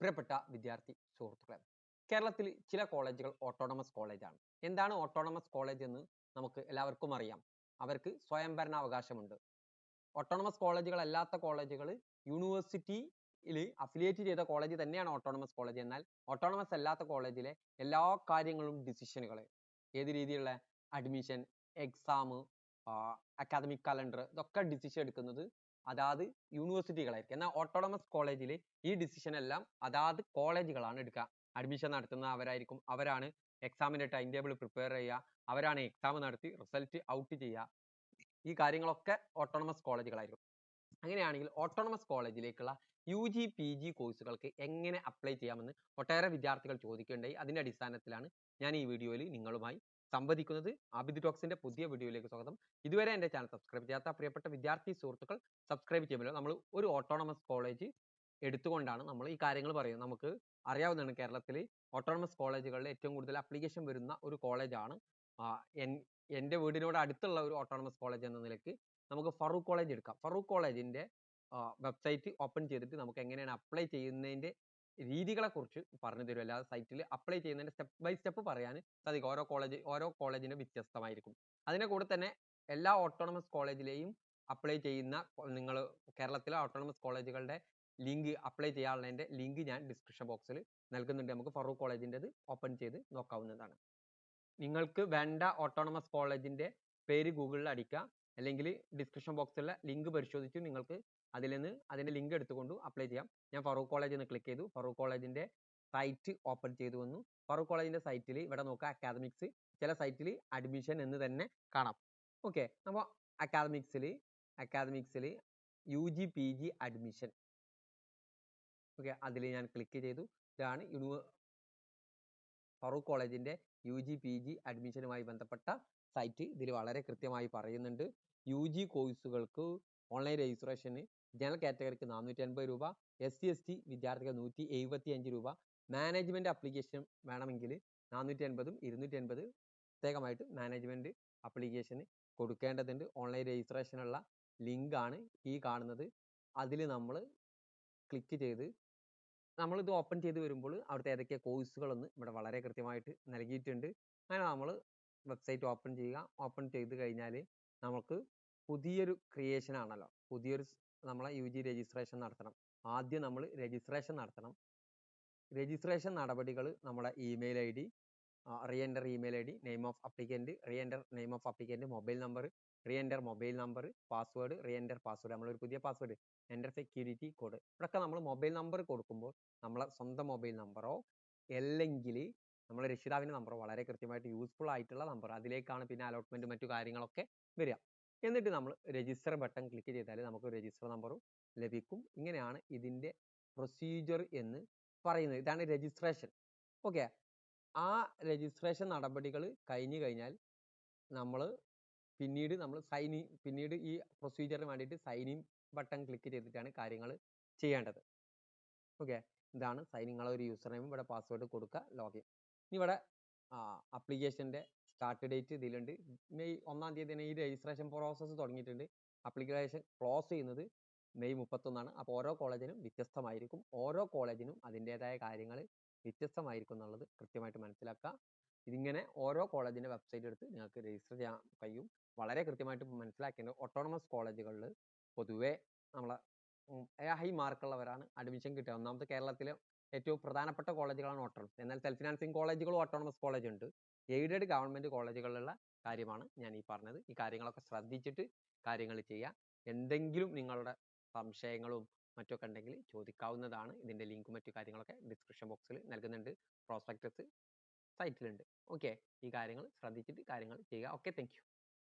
പ്രിയപ്പെട്ട വിദ്യാർത്ഥി സുഹൃത്തുക്കളെ കേരളത്തിൽ ചില കോളേജുകൾ ഓട്ടോണമസ് കോളേജാണ് എന്താണ് ഓട്ടോണമസ് കോളേജ് എന്ന് നമുക്ക് എല്ലാവർക്കും അറിയാം. അവർക്ക് സ്വയംഭരണാവകാശമുണ്ട് ഓട്ടോണമസ് കോളേജുകൾ അല്ലാത്ത കോളേജുകൾ യൂണിവേഴ്സിറ്റിയിൽ അഫിലിയേറ്റ് ചെയ്ത കോളേജ് തന്നെയാണ് ഓട്ടോണമസ് കോളേജ് എന്നാൽ ഓട്ടോണമസ് അല്ലാത്ത കോളേജിലെ എല്ലാ കാര്യങ്ങളും ഡിസിഷനുകൾ ഏത് രീതിയിലുള്ള അഡ്മിഷൻ എക്സാം അക്കാദമിക് കലണ്ടർ ഇതൊക്കെ ഡിസിഷൻ എടുക്കുന്നത് അതാത് യൂണിവേഴ്സിറ്റികളായിരിക്കും എന്നാൽ ഓട്ടോണമസ് കോളേജിൽ ഈ ഡിസിഷൻ എല്ലാം അതാത് കോളേജുകളാണ് എടുക്കുക. അഡ്മിഷൻ നടത്തുന്ന അവരായിരിക്കും. അവരാണ് എക്സാമിന്റെ ടൈം ടേബിൾ പ്രിപ്പയർ ചെയ്യുക. അവരാണ് എക്സാം നടത്തി റിസൾട്ട് ഔട്ട് ചെയ്യുക. ഈ കാര്യങ്ങളൊക്കെ ഓട്ടോണമസ് കോളേജുകളായിരിക്കും അങ്ങനെയാണെങ്കിൽ ഓട്ടോണമസ് കോളേജിലേക്കുള്ള യു ജി പി ജി കോഴ്സുകൾക്ക് എങ്ങനെ അപ്ലൈ ചെയ്യാമെന്ന് ഒട്ടേറെ വിദ്യാർത്ഥികൾ ചോദിക്കുകയുണ്ടായി. അതിന്റെ അടിസ്ഥാനത്തിലാണ് ഞാൻ ഈ വീഡിയോയിൽ നിങ്ങളുമായി സംവദിക്കുന്നത് ആബിദ് ടോക്സിന്റെ പുതിയ വീഡിയോയിലേക്ക് സ്വാഗതം. ഇതുവരെ എന്റെ ചാനൽ സബ്സ്ക്രൈബ് ചെയ്യാത്ത പ്രിയപ്പെട്ട വിദ്യാർത്ഥി സുഹൃത്തുക്കൾ സബ്സ്ക്രൈബ് ചെയ്യുമല്ലോ നമ്മൾ ഒരു ഓട്ടോണമസ് കോളേജ് എടുത്തുകൊണ്ടാണ് നമ്മൾ ഈ കാര്യങ്ങൾ പറയുന്നത്. നമുക്ക് അറിയാവുന്നതാണ് കേരളത്തിൽ ഓട്ടോണമസ് കോളേജുകളിൽ ഏറ്റവും കൂടുതൽ അപ്ലിക്കേഷൻ വരുന്ന ഒരു കോളേജാണ് എന്റെ വീടിനോട് അടുത്തുള്ള ഒരു ഓട്ടോണമസ് കോളേജ് എന്ന നിലയ്ക്ക് നമുക്ക് ഫറൂഖ് കോളേജ് എടുക്കാം. ഫറൂഖ് കോളേജിന്റെ വെബ്സൈറ്റ് ഓപ്പൺ ചെയ്തിട്ട് നമുക്ക് എങ്ങനെയാണ് അപ്ലൈ ചെയ്യുന്നതിന്റെ രീതികളെ കുറിച്ച് പറഞ്ഞു തരും അല്ലാതെ സൈറ്റിൽ അപ്ലൈ ചെയ്യുന്നതിന്റെ സ്റ്റെപ്പ് ബൈ സ്റ്റെപ്പ് പറയാൻ സാധിക്കും. ഓരോ കോളേജ് ഓരോ കോളേജിന്റെ വ്യത്യസ്തമായിരിക്കും. അതിന്റെ കൂടെ തന്നെ എല്ലാ ഓട്ടോണമസ് കോളേജിലെയും അപ്ലൈ ചെയ്യുന്ന നിങ്ങൾ കേരളത്തിലെ ഓട്ടോണമസ് കോളേജുകളുടെ ലിങ്ക് അപ്ലൈ ചെയ്യാനുള്ളതിന്റെ ലിങ്ക് ഞാൻ ഡിസ്ക്രിപ്ഷൻ ബോക്സിൽ നൽകുന്നുണ്ട്. നമുക്ക് ഫറൂഖ് കോളേജിന്റെത് ഓപ്പൺ ചെയ്ത് നോക്കാവുന്നതാണ്. നിങ്ങൾക്ക് വേണ്ട ഓട്ടോണമസ് കോളേജിന്റെ പേര് ഗൂഗിളിൽ അടിക്കുക. അല്ലെങ്കിൽ ഡിസ്ക്രിപ്ഷൻ ബോക്സിലുള്ള ലിങ്ക് പരിശോധിച്ച് നിങ്ങൾക്ക് അതിൽ നിന്ന് അതിന്റെ ലിങ്ക് എടുത്തുകൊണ്ട് അപ്ലൈ ചെയ്യാം. ഞാൻ ഫറൂഖ് കോളേജ് എന്ന് ക്ലിക്ക് ചെയ്തു. ഫറൂഖ് കോളേജിന്റെ സൈറ്റ് ഓപ്പൺ ചെയ്തു വന്നു. ഫറൂഖ് കോളേജിന്റെ സൈറ്റിൽ ഇവിടെ നോക്കുക അക്കാദമിക്സ് ചില സൈറ്റിൽ അഡ്മിഷൻ എന്ന് തന്നെ കാണാം. ഓക്കെ അപ്പോൾ അക്കാദമിക്സിൽ അക്കാദമിക്സിൽ U G P G admission okay അതിൽ ഞാൻ ക്ലിക്ക് ചെയ്തു. ഇതാണ് യൂണിവ ഫറൂഖ് കോളേജിന്റെ യു ജി പി ജി അഡ്മിഷനുമായി ബന്ധപ്പെട്ട സൈറ്റ് ഇതിൽ വളരെ കൃത്യമായി പറയുന്നുണ്ട്. യു ജി കോഴ്സുകൾക്ക് ഓൺലൈൻ രജിസ്ട്രേഷന് ജനറൽ കാറ്റഗറിക്ക് നാനൂറ്റി അൻപത് രൂപ എസ് സി എസ് ടി വിദ്യാർത്ഥികൾ നൂറ്റി എഴുപത്തി അഞ്ച് രൂപ മാനേജ്മെന്റ് അപ്ലിക്കേഷൻ വേണമെങ്കിൽ നാനൂറ്റി അൻപതും ഇരുന്നൂറ്റി അൻപത് പ്രത്യേകമായിട്ട് മാനേജ്മെന്റ് അപ്ലിക്കേഷന് കൊടുക്കേണ്ടതുണ്ട്. ഓൺലൈൻ രജിസ്ട്രേഷനുള്ള ലിങ്ക് ആണ് ഈ കാണുന്നത്. അതിൽ നമ്മൾ ക്ലിക്ക് ചെയ്ത് നമ്മളിത് ഓപ്പൺ ചെയ്ത് വരുമ്പോൾ അവിടുത്തെ ഏതൊക്കെ കോഴ്സുകളെന്ന് ഇവിടെ വളരെ കൃത്യമായിട്ട് നൽകിയിട്ടുണ്ട്. അങ്ങനെ നമ്മൾ വെബ്സൈറ്റ് ഓപ്പൺ ചെയ്യുക. ഓപ്പൺ ചെയ്ത് കഴിഞ്ഞാൽ നമുക്ക് പുതിയൊരു ക്രിയേഷൻ ആണല്ലോ. പുതിയൊരു നമ്മളെ യു ജി രജിസ്ട്രേഷൻ നടത്തണം. ആദ്യം നമ്മൾ രജിസ്ട്രേഷൻ നടത്തണം. രജിസ്ട്രേഷൻ നടപടികൾ നമ്മുടെ email I D re email I D name of applicant re name of applicant mobile number re mobile number password re password നമ്മളൊരു പുതിയ പാസ്വേഡ് എന്റർ സെക്യൂരിറ്റി കോഡ് ഇവിടെയൊക്കെ നമ്മൾ മൊബൈൽ നമ്പർ കൊടുക്കുമ്പോൾ നമ്മളെ സ്വന്തം മൊബൈൽ നമ്പറോ അല്ലെങ്കിൽ നമ്മളെ രക്ഷിതാവിന്റെ നമ്പറോ വളരെ കൃത്യമായിട്ട് യൂസ്ഫുൾ ആയിട്ടുള്ള നമ്പർ അതിലേക്കാണ് പിന്നെ അലോട്ട്മെന്റ് മറ്റു കാര്യങ്ങളൊക്കെ വരിക. എന്നിട്ട് നമ്മൾ രജിസ്റ്റർ ബട്ടൺ ക്ലിക്ക് ചെയ്താൽ നമുക്ക് രജിസ്റ്റർ നമ്പറും ലഭിക്കും. ഇങ്ങനെയാണ് ഇതിന്റെ പ്രൊസീജിയർ എന്ന് പറയുന്നത്. ഇതാണ് രജിസ്ട്രേഷൻ ഓക്കെ ആ രജിസ്ട്രേഷൻ നടപടികൾ കഴിഞ്ഞു കഴിഞ്ഞാൽ നമ്മൾ പിന്നീട് നമ്മൾ സൈൻ പിന്നീട് ഈ പ്രൊസീജിയറിന് വേണ്ടിയിട്ട് സൈൻ ഇൻ ബട്ടൺ ക്ലിക്ക് ചെയ്തിട്ടാണ് കാര്യങ്ങൾ ചെയ്യേണ്ടത്. ഓക്കെ ഇതാണ് സൈൻ ഒരു യൂസർ നെയിം ഇവിടെ പാസ്വേഡ് കൊടുക്കുക ലോഗിൻ ഇനി ഇവിടെ അപ്ലിക്കേഷന്റെ സ്റ്റാർട്ട് ഡേറ്റ് ഇതിലുണ്ട്. മെയ് ഒന്നാം തീയതി തന്നെ ഈ രജിസ്ട്രേഷൻ പ്രോസസ്സ് തുടങ്ങിയിട്ടുണ്ട്. അപ്ലിക്കേഷൻ ക്ലോസ് ചെയ്യുന്നത് മെയ് മുപ്പത്തൊന്നാണ്. അപ്പോൾ ഓരോ കോളേജിനും വ്യത്യസ്തമായിരിക്കും. ഓരോ കോളേജിനും അതിന്റേതായ കാര്യങ്ങൾ വ്യത്യസ്തമായിരിക്കും എന്നുള്ളത് കൃത്യമായിട്ട് മനസ്സിലാക്കുക. ഇതിങ്ങനെ ഓരോ കോളേജിന്റെ വെബ്സൈറ്റ് എടുത്ത് നിങ്ങൾക്ക് രജിസ്റ്റർ ചെയ്യാൻ കഴിയും. വളരെ കൃത്യമായിട്ട് മനസ്സിലാക്കേണ്ടത് ഓട്ടോണമസ് കോളേജുകളിൽ പൊതുവേ നമ്മളെ ഹൈ മാർക്കുള്ളവരാണ് അഡ്മിഷൻ കിട്ടുക. ഒന്നാമത് കേരളത്തിലെ ഏറ്റവും പ്രധാനപ്പെട്ട കോളേജുകളാണ് ഓട്ടോണമസ് എന്നാൽ സെൽഫ് ഫിനാൻസിങ് കോളേജുകളും ഓട്ടോണമസ് കോളേജ് ഉണ്ട്. എയ്ഡഡ് ഗവൺമെന്റ് കോളേജുകളിലുള്ള കാര്യമാണ് ഞാൻ ഈ പറഞ്ഞത്. ഈ കാര്യങ്ങളൊക്കെ ശ്രദ്ധിച്ചിട്ട് കാര്യങ്ങൾ ചെയ്യുക. എന്തെങ്കിലും നിങ്ങളുടെ സംശയങ്ങളും മറ്റൊക്കെ ഉണ്ടെങ്കിൽ ചോദിക്കാവുന്നതാണ്. ഇതിന്റെ ലിങ്ക് മറ്റു കാര്യങ്ങളൊക്കെ ഡിസ്ക്രിപ്ഷൻ ബോക്സിൽ നൽകുന്നുണ്ട്. പ്രോസ്പെക്ടസ് സൈറ്റിലുണ്ട്. ഓക്കെ. ഈ കാര്യങ്ങൾ ശ്രദ്ധിച്ചിട്ട് കാര്യങ്ങൾ ചെയ്യുക. ഓക്കെ. താങ്ക്